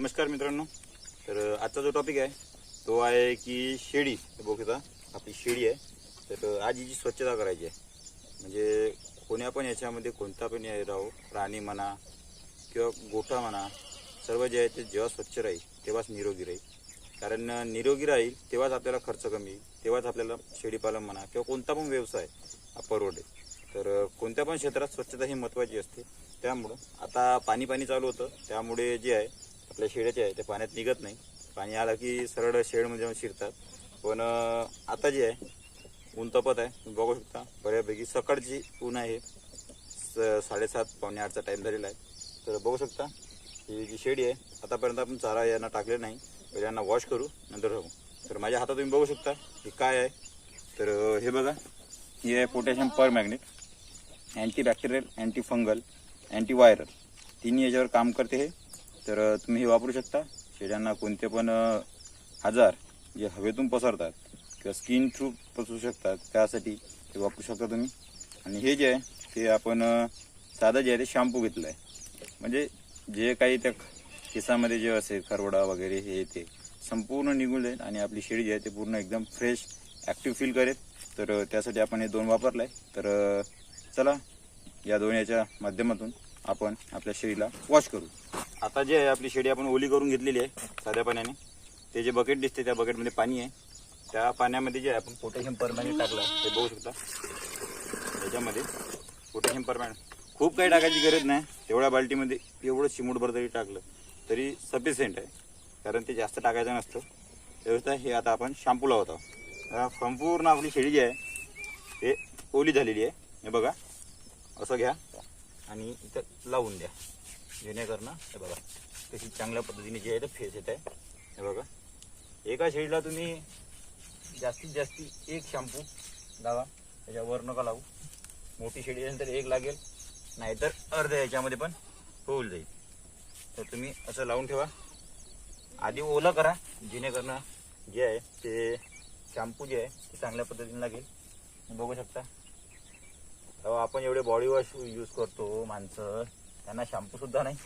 नमस्कार मित्रांनो. तर आजचा जो टॉपिक आहे तो आहे की शेळी. हे आपली शेळी आहे. तर आज हिची स्वच्छता करायची आहे म्हणजे कोण्या पण याच्यामध्ये कोणता पण या राहो प्राणी म्हणा किंवा गोठा म्हणा सर्व जे आहे ते जेव्हा स्वच्छ राहील तेव्हाच निरोगी राहील. कारण निरोगी राहील तेव्हाच आपल्याला खर्च कमी येईल तेव्हाच आपल्याला शेळीपालन म्हणा किंवा कोणता पण व्यवसाय परवडेल. तर कोणत्या पण क्षेत्रात स्वच्छता ही महत्त्वाची असते. त्यामुळं आता पाणी पाणी चालू होतं. त्यामुळे जे आहे आपल्या शेळ्याचे आहे ते पाण्यात निघत नाही. पाणी आलं की सरळ शेडमध्ये जाऊन शिरतात. पण आता जे आहे ऊन तपत आहे. तुम्ही बघू शकता बऱ्यापैकी सकाळची ऊन आहे. स- साडेसात पावणे आठचा टाईम झालेला आहे. तर बघू शकता ही जी शेडी आहे आतापर्यंत आपण चारा यांना टाकले नाही. पहिले यांना वॉश करू नंतर राहू तर माझ्या हातात तुम्ही बघू शकता हे काय आहे. तर हे बघा ही आहे potassium permanganate anti bacterial anti fungal anti viral तिन्ही याच्यावर काम करते हे. तर तुम्ही हे वापरू शकता. शेळ्यांना कोणते पण आजार जे हवेतून पसरतात किंवा स्किन थ्रू पसरू शकतात त्यासाठी ते वापरू शकता तुम्ही. आणि हे जे आहे ते आपण साधं जे आहे ते शॅम्पू घेतलं आहे म्हणजे जे काही त्या केसामध्ये जे असेल खरवडा वगैरे हे ते संपूर्ण निघून जाईल आणि आपली शेळी जी आहे ते पूर्ण एकदम फ्रेश ॲक्टिव्ह फील करेल. तर त्यासाठी आपण हे दोन वापरलं आहे तर चला या दोन याच्या माध्यमातून आपण आपल्या शेळीला वॉश करू. आता जे आहे आपली शेडी आपण ओली करून घेतलेली आहे साध्या पाण्याने. ते जे बकेट दिसते त्या बकेटमध्ये पाणी आहे. त्या पाण्यामध्ये जे आहे आपण पोटॅशियम परमॅनेंट टाकलं. ते बघू शकता. त्याच्यामध्ये पोटॅशियम परमॅनेंट खूप काही टाकायची गरज नाही. तेवढ्या बाल्टीमध्ये एवढं चिमूटभर जरी टाकलं तरी सफिशियंट आहे. कारण ते जास्त टाकायचं नसतं. व्यवस्था हे आता आपण शॅम्पू लावत आहोत. संपूर्ण आपली शेळी जी आहे ते ओली झालेली आहे. हे बघा. असं घ्या. आणि इथं लावून द्या. जेणेकरून हे बघा तशी चांगल्या पद्धतीने जे आहे ते फेस येत आहे. हे बघा. एका शेडला तुम्ही जास्तीत जास्त एक शॅम्पू लावा. त्याच्यावर नका लावू. मोठी शेडी असेल तर एक लागेल. नाहीतर अर्ध्या याच्यामध्ये पण होऊन जाईल. तर तुम्ही असं लावून ठेवा. आधी ओलं करा. जेणेकरून जे आहे ते शॅम्पू जे आहे ते चांगल्या पद्धतीने लागेल. बघू शकता. आपण एवढे बॉडी वॉश यूज करतो माणसं. त्यांना शॅम्पू सुद्धा नाही.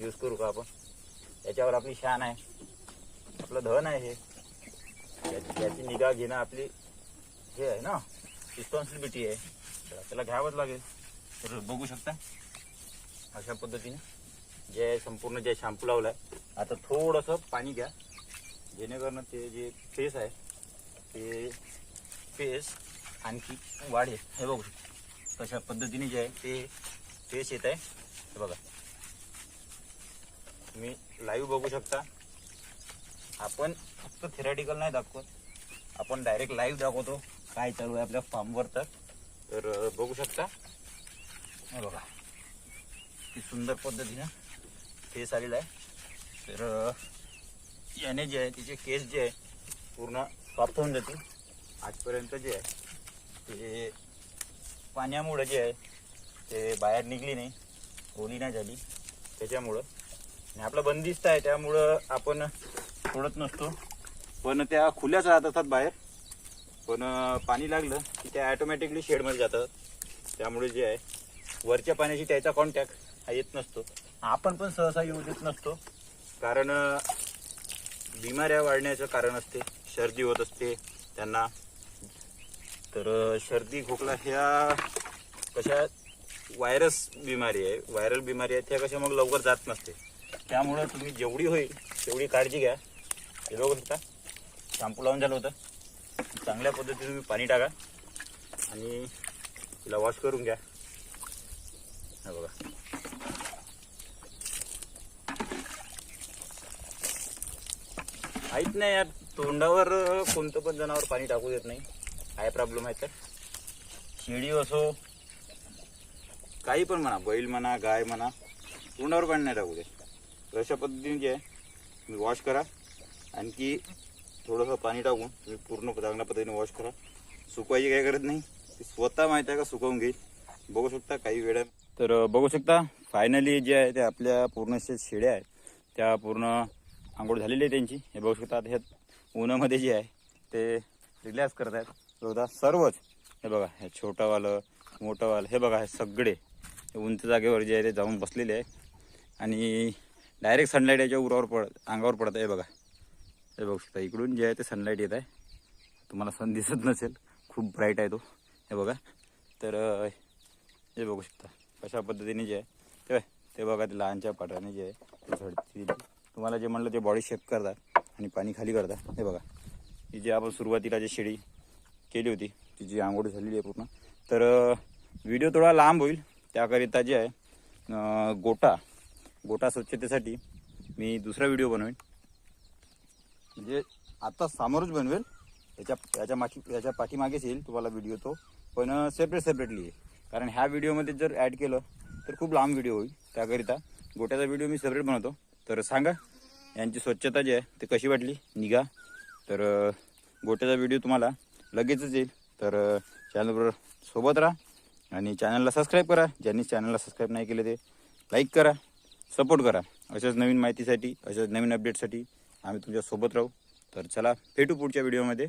यूज करू का आपण? याच्यावर आपली शान आहे. आपलं धन आहे हे. याची निगा घेणं आपली हे आहे ना? रिस्पॉन्सिबिलिटी आहे. तर घ्यावंच लागेल. तर बघू शकता. अशा पद्धतीने जे संपूर्ण जे शॅम्पू लावलाय आता थोडंसं पाणी घ्या. जेणेकरून ते जे फेस आहे ते फेस आणखी वाढेल हे बघू शकतो. तशा पद्धतीने जे आहे ते फेस येत आहे. हे बघा. तुम्ही लाईव्ह बघू शकता. आपण फक्त थेरॅटिकल नाही दाखवत. आपण डायरेक्ट लाईव्ह दाखवतो. काय चालू आहे आपल्या फार्मवर तर. तर बघू शकता. हे बघा. ती सुंदर पद्धतीनं फेस आलेला आहे. तर याने जे आहे तिचे केस जे आहे पूर्ण प्राप्त होऊन जातील. आजपर्यंत जे आहे. ते पाण्यामुळं जे आहे ते बाहेर निघली नाही ओली नाही झाली. त्याच्यामुळं. आणि आपला बंदिस्त आहे त्यामुळं आपण सोडत नसतो. पण त्या खुल्याच राहत असतात बाहेर. पण पाणी लागलं की त्या ॲटोमॅटिकली शेडमध्ये जातात. त्यामुळे जे आहे वरच्या पाण्याशी त्याचा कॉन्टॅक्ट हा येत नसतो. आपण पण सहसा येऊ देत नसतो. कारण बिमाऱ्या वाढण्याचं कारण असते सर्दी होत असते त्यांना तर सर्दी खोकला ह्या कशा व्हायरस बिमारी आहे व्हायरल बिमारी आहे त्या कशा मग लवकर जात नसते. त्यामुळं तुम्ही जेवढी होईल तेवढी काळजी घ्या. हे बघू शकता. शॅम्पू लावून झालं होतं. चांगल्या पद्धतीने तुम्ही पाणी टाका. आणि तिला वॉश करून घ्या. हा बघा. माहीत नाही यार. तोंडावर कोणतं पण जनावर पाणी टाकू देत नाही. काय प्रॉब्लेम आहे तर? शेळी असो काही पण म्हणा बैल म्हणा गाय म्हणा तोंडावर पाणी नाही टाकू दे. तर अशा पद्धतीने जे आहे तुम्ही वॉश करा. आणखी थोडंसं पाणी टाकून तुम्ही पूर्ण चांगल्या पद्धतीने वॉश करा. सुकवायची काही गरज नाही. ती स्वतः माहिती आहे का सुकवून घेईल. बघू शकता काही वेळा. तर बघू शकता फायनली जे आहे ते आपल्या पूर्ण असे शेळ्या आहेत त्या पूर्ण आंघोळ झालेली आहे त्यांची. हे बघू शकता आता ह्या उन्हामध्ये जे आहे ते रिलॅक्स करत आहेत. बघा सर्वच. हे बघा हे छोटंवालं मोठंवालं हे बघा हे सगळे. उंच जागेवर जे आहे ते जाऊन बसलेले आहे आणि डायरेक्ट सनलाईट याच्या उरावर पडत अंगावर पडत आहे बघा. हे बघू शकता इकडून जे आहे ते सनलाईट येत आहे. तुम्हाला सन दिसत नसेल खूप ब्राईट आहे तो. हे बघा. तर हे बघू शकता कशा पद्धतीने जे आहे ते ते बघा ते लहानच्या पाटाने जे आहे ते झडती तुम्हाला जे म्हणलं ते बॉडी शेप करतात आणि पाणी खाली करतात. हे बघा. ही जे आपण सुरुवातीला जे शेळी केली होती. तिची आंघोळ झालेली आहे पूर्ण. तर व्हिडिओ थोडा लांब होईल. त्याकरिता जे आहे गोटा. गोटा स्वच्छतेसाठी मी दुसरा व्हिडिओ बनवेन. म्हणजे आता समोरच बनवेल. याच्या याच्या माठी याच्या पाठीमागेच येईल तुम्हाला व्हिडिओ तो. पण सेपरेट सेपरेटली आहे. कारण ह्या व्हिडिओमध्ये जर ॲड केलं तर खूप लांब व्हिडिओ होईल. त्याकरिता गोट्याचा व्हिडिओ मी सेपरेट बनवतो. तर सांगा यांची स्वच्छता जी आहे ती कशी वाटली? निघा. तर गोट्याचा व्हिडिओ तुम्हाला लगेचच येईल. तर चॅनलबरोबर सोबत राहा आणि चॅनलला सबस्क्राईब करा. ज्यांनी चॅनलला सबस्क्राईब नाही केले ते लाईक करा सपोर्ट करा. अशाच नवीन माहितीसाठी अशाच नवीन अपडेटसाठी आम्ही तुमच्यासोबत राहू. तर चला भेटू पुढच्या व्हिडिओमध्ये.